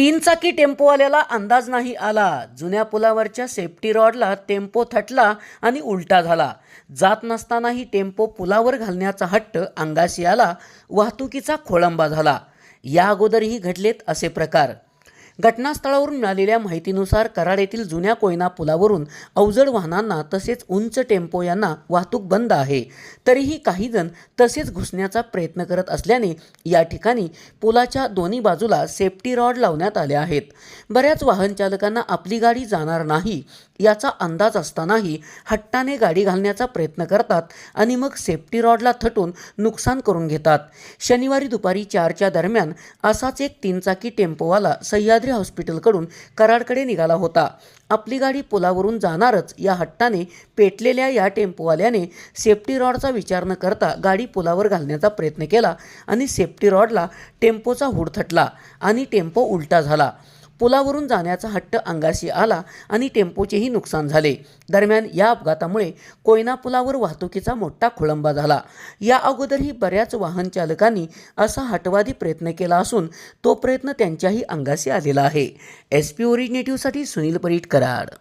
तीन चाकी टेम्पोवाल्याला अंदाज नाही आला. जुन्या पुलावरच्या सेफ्टी रॉडला टेम्पो थटला आणि उलटा झाला. जात नसतानाही टेम्पो पुलावर घालण्याचा हट्ट अंगाशी आला. वाहतुकीचा खोळंबा झाला. या अगोदरही घडलेत असे प्रकार. घटनास्थळावरून मिळालेल्या माहितीनुसार कराड येथील जुन्या कोयना पुलावरून अवजड वाहनांना तसेच उंच टेम्पो यांना वाहतूक बंद आहे. तरीही काही जण तसेच घुसण्याचा प्रयत्न करत असल्याने या ठिकाणी पुलाच्या दोन्ही बाजूला सेफ्टी रॉड लावण्यात आले आहेत. बऱ्याच वाहन चालकांना आपली गाडी जाणार नाही याचा अंदाज असतानाही हट्टाने गाडी घालण्याचा प्रयत्न करतात आणि मग सेफ्टी रॉडला थटून नुकसान करून घेतात. शनिवारी दुपारी चारच्या दरम्यान असाच एक तीनचाकी टेम्पोवाला सह्याद्री हॉस्पिटलकडून कराडकडे निघाला होता. आपली गाडी पुलावरून जाणारच या हट्टाने पेटलेल्या या टेम्पोवाल्याने सेफ्टी रॉडचा विचार न करता गाडी पुलावर घालण्याचा प्रयत्न केला आणि सेफ्टी रॉडला टेम्पोचा हुड थटला आणि टेम्पो उलटा झाला. पुलावरून जाण्याचा हट्ट अंगाशी आला आणि टेम्पोचेही नुकसान झाले. दरम्यान या अपघातामुळे कोयना पुलावर वाहतुकीचा मोठा खोळंबा झाला. या अगोदरही बऱ्याच वाहन चालकांनी असा हटवादी प्रयत्न केला असून तो प्रयत्न त्यांच्याही अंगाशी आलेला आहे. एस पी ओरिजिनेटिव्हसाठी सुनील परीट कराड.